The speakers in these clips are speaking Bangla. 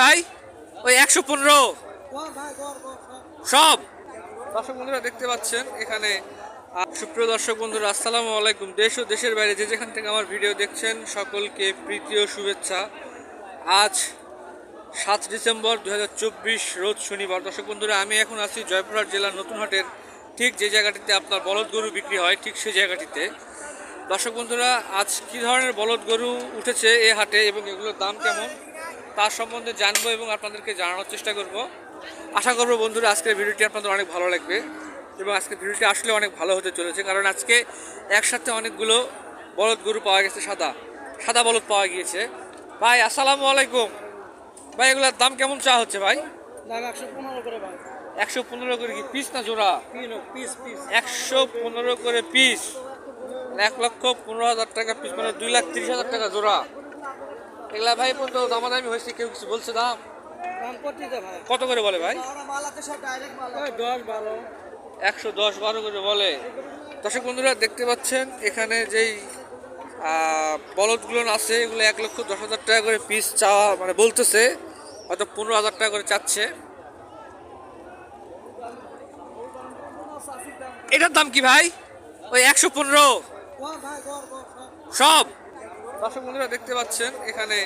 ভাই? ওই একশো পনেরো। সব। দর্শক বন্ধুরা দেখতে পাচ্ছেন এখানে। সুপ্রিয় দর্শক বন্ধুরা, আসসালামু আলাইকুম। দেশ ও দেশের বাইরে যে যেখান থেকে আমার ভিডিও দেখছেন, সকলকে প্রীতি ও শুভেচ্ছা। আজ সাত ডিসেম্বর দুহাজার চব্বিশ, রোজ শনিবার। দর্শক বন্ধুরা, আমি এখন আছি জয়পুরহাট জেলার নতুনহাটের ঠিক যে জায়গাটিতে আপনার বলদ গরু বিক্রি হয়, ঠিক সেই জায়গাটিতে। দর্শক বন্ধুরা, আজ কি ধরনের বলদ গরু উঠেছে এই হাটে এবং এগুলোর দাম কেমন? তার সম্বন্ধে জানব এবং আপনাদেরকে জানানোর চেষ্টা করব। আশা করব বন্ধুরা আজকের ভিডিওটি আপনাদের অনেক ভালো লাগবে এবং আজকের ভিডিওটি আসলে অনেক ভালো হতে চলেছে কারণ আজকে একসাথে অনেকগুলো বলদ গরু পাওয়া গেছে সাদা সাদা বলদ পাওয়া গিয়েছে। ভাই আসসালামু আলাইকুম। ভাই এগুলোর দাম কেমন চা হচ্ছে ভাই? দাম একশো পনেরো করে ভাই। একশো পনেরো করে কি পিস না জোড়া? পিস পিস একশো পনেরো করে পিস এক লক্ষ পনেরো হাজার টাকা পিস মানে দুই লাখ তিরিশ হাজার টাকা জোড়া। এগুলা ভাই পর্যন্ত দামাদামি হয়েছে কেউ কিছু বলছে দাম দাম করতে ভাই। কত করে বলে ভাই? ওই দশ বারো। একশো দশ বারো করে বলে। দর্শক বন্ধুরা দেখতে পাচ্ছেন এখানে যেই বলদগুলো আছে এগুলো এক লক্ষ দশ হাজার টাকা করে পিস চাওয়া মানে বলতেছে হয়তো পনেরো হাজার টাকা করে চাচ্ছে। এটার দাম কি ভাই? ওই একশো পনেরো। সব? দর্শক বন্ধুরা দেখতে পাচ্ছেন, এখানে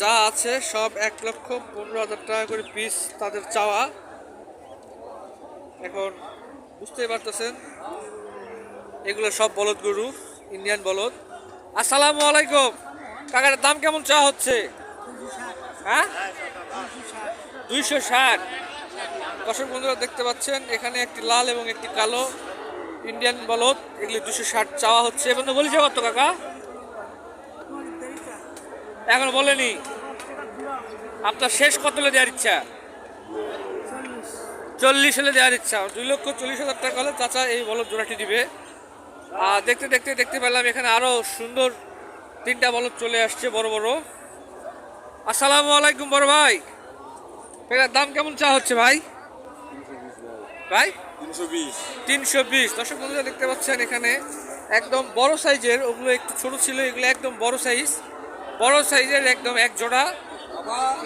যা আছে সব এক লক্ষ পনেরো হাজার টাকা করে পিস তাদের চাওয়া। এখন বুঝতেই পারতেছেন, এগুলো সব বলদ গরু ইন্ডিয়ান বলদ। আসসালামু আলাইকুম। কাকার দাম কেমন চা হচ্ছে? হ্যাঁ? দুইশো ষাট। দর্শক বন্ধুরা দেখতে পাচ্ছেন, এখানে একটি লাল এবং একটি কালো ইন্ডিয়ান বলদ, এগুলি দুশো ষাট চাওয়া হচ্ছে। এবং বলেছে কত, কাকা? এখন বলেনি। আপনার শেষ কত হলে দেওয়ার ইচ্ছা? চল্লিশ হলে দেওয়ার ইচ্ছা। দুই লক্ষ চল্লিশ হাজার টাকা হলে চাচা এই বলদ জোড়াটি দিবে। আর দেখতে দেখতে দেখতে পেলাম এখানে আরও সুন্দর তিনটা বলদ চলে আসছে বড় বড়। আসসালামু আলাইকুম বড় ভাই। এটার দাম কেমন চা হচ্ছে ভাই? ভাই? তিনশো বিশ। তিনশো বিশ। দর্শক বন্ধুরা দেখতে পাচ্ছেন এখানে একদম বড় সাইজের ওগুলো একটু ছোট ছিল এগুলো একদম বড় সাইজ। বড় সাইজের একদম এক জোড়া।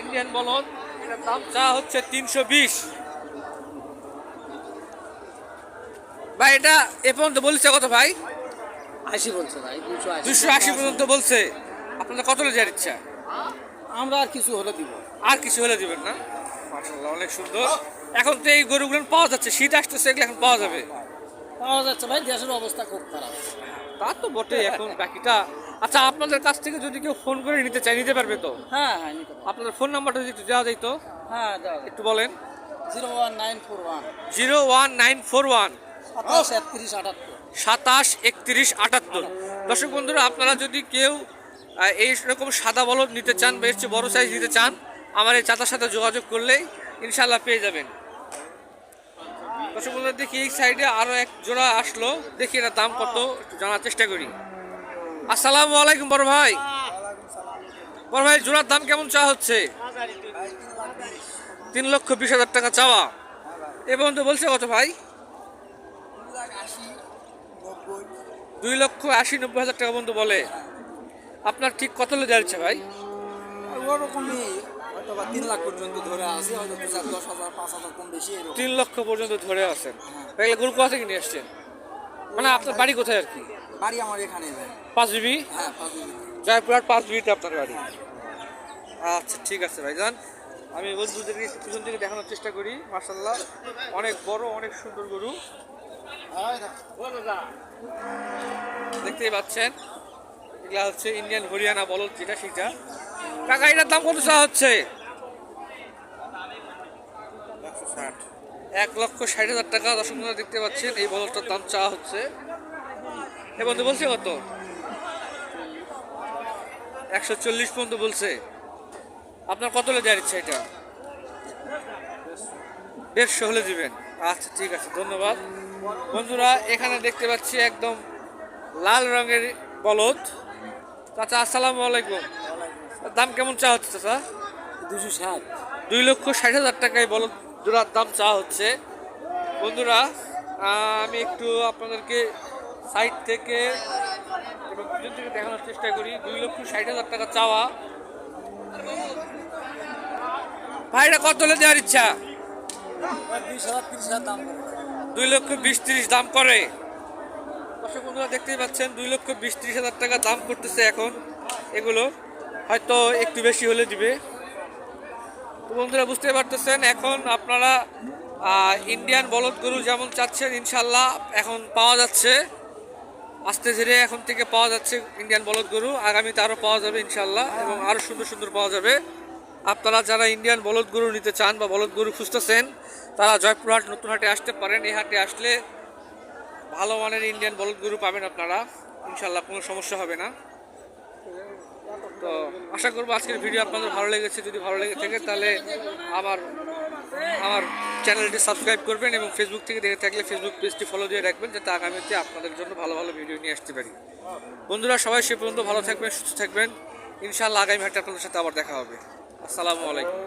ইন্ডিয়ান বলদ। এটার দাম চা হচ্ছে তিনশো বিশ। ভাই এটা এ পর্যন্ত বলছে কত ভাই? আশি বলছে ভাই দুশো আশি। পর্যন্ত বলছে। আপনাদের কত যার ইচ্ছা? আমরা আর কিছু হলে দিব। আর কিছু হলে দিবেন না? মাশাল্লাহ অনেক সুন্দর। এখন তো এই গরুগুলো পাওয়া যাচ্ছে শীত আসতেছে এগুলো এখন পাওয়া যাবে। পাওয়া যাচ্ছে ভাই দেশের অবস্থা খুব খারাপ। তা তো বটে এখন বাকিটা আচ্ছা আপনাদের কাছ থেকে যদি কেউ ফোন করে নিতে চাই নিতে পারবে তো? হ্যাঁ হ্যাঁ নিতে পারব। আপনাদের ফোন নাম্বারটা যদি একটু দেওয়া যায় তো? হ্যাঁ দাও একটু বলেন। Zero one nine four one. Zero one nine four one. সাতাশ একত্রিশ আটাত্তর। সাতাশ একত্রিশ আটাত্তর। দর্শক বন্ধুরা আপনারা যদি কেউ আহ, এই রকম সাদা বলদ নিতে চান বা বেশ বড় সাইজ নিতে চান আমার এই চাচার সাথে যোগাযোগ করলেই ইনশাল্লাহ পেয়ে যাবেন। দর্শক বন্ধুরা দেখি এই সাইডে আরও এক জোড়া আসলো। দেখি এটা দাম কত একটু জানার চেষ্টা করি। আসসালামু আলাইকুম বড় ভাই। বড় ভাই জোড়ার দাম কেমন চা হচ্ছে? তিন লক্ষ। বিশ হাজার টাকা চাওয়া। এ পর্যন্ত বলছে কত ভাই? দুই লক্ষ আশি নব্বই হাজার টাকা পর্যন্ত বলে। আপনার ঠিক কত লে যাচ্ছে ভাই? ওরকমই তিন লাখ পর্যন্ত ধরে আছে হয়তো দশ হাজার পাঁচ হাজার কম বেশি তিন লক্ষ পর্যন্ত ধরে আছেন। এগুলো গরু কোথা থেকে নিয়ে আসছেন? মানে আপনার বাড়ি কোথায় আর কি? বাড়ি আমার এখানে পাঁচ বিবি? হ্যাঁ পাঁচ দিন। জয়পুরহাট পাঁচ বিবিতে আপনার বাড়ি। আচ্ছা ঠিক আছে ভাই যান আমি বন্ধুদেরকে পিছন থেকে দেখানোর চেষ্টা করি মার্শাল্লাহ অনেক বড় অনেক সুন্দর গরু। দেখতেই পাচ্ছেন এগুলা হচ্ছে ইন্ডিয়ান হরিয়ানা বলদ যেটা সেটা। কাকা এটার দাম কত চা হচ্ছে? এক লক্ষ ষাট হাজার টাকা দর্শক দেখতে পাচ্ছেন এই বলদটার দাম চা হচ্ছে। এ বন্ধু বলছে কত? একশো চল্লিশ পর্যন্ত বলছে। আপনার কত হলে দেওয়ার ইচ্ছা এটা? দেড়শো হলে দিবেন। আচ্ছা ঠিক আছে ধন্যবাদ। বন্ধুরা এখানে দেখতে পাচ্ছি একদম লাল রঙের বলদ। চাচা আসসালামু আলাইকুম। দাম কেমন চা হচ্ছে চাচা? দুশো ষাট। দুই লক্ষ ষাট হাজার টাকায় বলদ জোড়ার দাম চা হচ্ছে। বন্ধুরা আমি একটু আপনাদেরকে সাইড থেকে এবং থেকে দেখানোর চেষ্টা করি। দুই লক্ষ ষাট হাজার টাকা চাওয়া। ভাইরা, কত হলে দেওয়ার ইচ্ছা? দুই লক্ষ বিশ তিরিশ দাম করে। দর্শক বন্ধুরা, দেখতেই পাচ্ছেন, দুই লক্ষ বিশ তিরিশ হাজার টাকা দাম করতেছে এখন। এগুলো হয়তো একটু বেশি হলে দিবে। বন্ধুরা, বুঝতে পারতেছেন, এখন আপনারা ইন্ডিয়ান বলদ গরু যেমন চাচ্ছেন ইনশাল্লাহ এখন পাওয়া যাচ্ছে। আস্তে ধীরে এখন থেকে পাওয়া যাচ্ছে ইন্ডিয়ান বলদ গরু, আগামীতে আরও পাওয়া যাবে ইনশাল্লাহ এবং আরও সুন্দর সুন্দর পাওয়া যাবে। আপনারা যারা ইন্ডিয়ান বলদ গরু নিতে চান বা বলদ গরু খুঁজতেছেন, তারা জয়পুরহাট নতুন হাটে আসতে পারেন। এই হাটে আসলে ভালো মানের ইন্ডিয়ান বলদ গরু পাবেন আপনারা। ইনশাল্লাহ কোনো সমস্যা হবে না। তো আশা করব আজকের ভিডিও আপনাদের ভালো লেগেছে। যদি ভালো লেগে থাকে, তাহলে আমার আমার চ্যানেলটি সাবস্ক্রাইব করবেন এবং ফেসবুক থেকে দেখে থাকলে ফেসবুক পেজটি ফলো দিয়ে রাখবেন, যাতে আগামীতে আপনাদের জন্য ভালো ভালো ভিডিও নিয়ে আসতে পারি। বন্ধুরা, সবাই সে পর্যন্ত ভালো থাকবেন, সুস্থ থাকবেন। ইনশাআল্লাহ আগামী হাটে আপনাদের সাথে আবার দেখা হবে। আসসালামু আলাইকুম।